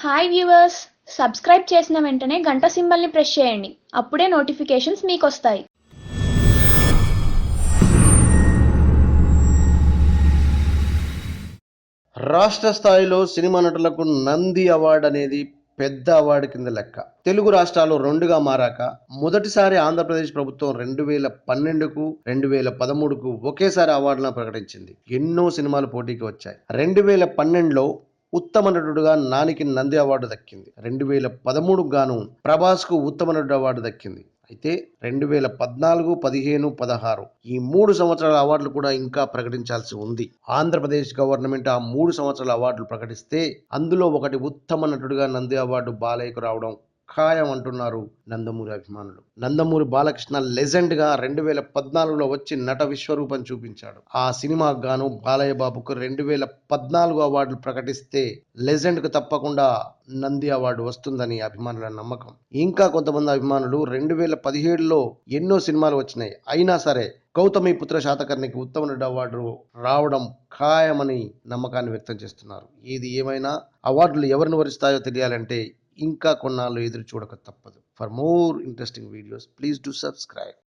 Hi viewers subscribe చేసిన వెంటనే గంట సింబల్ని ప్రెస్ చేయండి. అప్పుడే నోటిఫికేషన్స్ మీకు వస్తాయి రాష్ట్ర స్థాయిలో సినిమా నటులకు నంది అవార్డు అనేది పెద్ద అవార్డు కింద లెక్క. తెలుగు రాష్ట్రాలు రెండుగా మారాక మొదటిసారి ఆంధ్రప్రదేశ్ ప్రభుత్వం రెండు వేల పన్నెండుకు రెండు వేల పదమూడుకు ఒకేసారి అవార్డులను ప్రకటించింది. ఎన్నో సినిమాలు పోటీకి వచ్చాయి. రెండు వేల పన్నెండులో ఉత్తమ నటుడుగా నానికి నంది అవార్డు దక్కింది. రెండు వేల పదమూడుకు గాను ప్రభాస్కు ఉత్తమ నటుడు అవార్డు దక్కింది. అయితే రెండు వేల పద్నాలుగు పదిహేను పదహారు ఈ మూడు సంవత్సరాల అవార్డులు కూడా ఇంకా ప్రకటించాల్సి ఉంది. ఆంధ్రప్రదేశ్ గవర్నమెంట్ ఆ మూడు సంవత్సరాల అవార్డులు ప్రకటిస్తే అందులో ఒకటి ఉత్తమ నటుడిగా నంది అవార్డు బాలయ్యకు రావడం ఖాయం అంటున్నారు నందమూరి అభిమానులు. నందమూరి బాలకృష్ణ లెజెండ్గా రెండు వేల పద్నాలుగులో వచ్చి నట విశ్వరూపం చూపించాడు. ఆ సినిమాకు గాను బాలయ్య బాబుకు రెండు వేల పద్నాలుగు అవార్డులు ప్రకటిస్తే లెజెండ్కు తప్పకుండా నంది అవార్డు వస్తుందని అభిమానుల నమ్మకం. ఇంకా కొంతమంది అభిమానులు రెండు వేల పదిహేడులో ఎన్నో సినిమాలు వచ్చినాయి. అయినా సరే గౌతమి పుత్ర శాతకర్ణికి ఉత్తమ నటుడు అవార్డు రావడం ఖాయమని నమ్మకాన్ని వ్యక్తం చేస్తున్నారు. ఏది ఏమైనా అవార్డులు ఎవరిని వరిస్తాయో తెలియాలంటే ఇంకా కొన్నాళ్ళు ఎదురు చూడక తప్పదు. For more interesting videos please do subscribe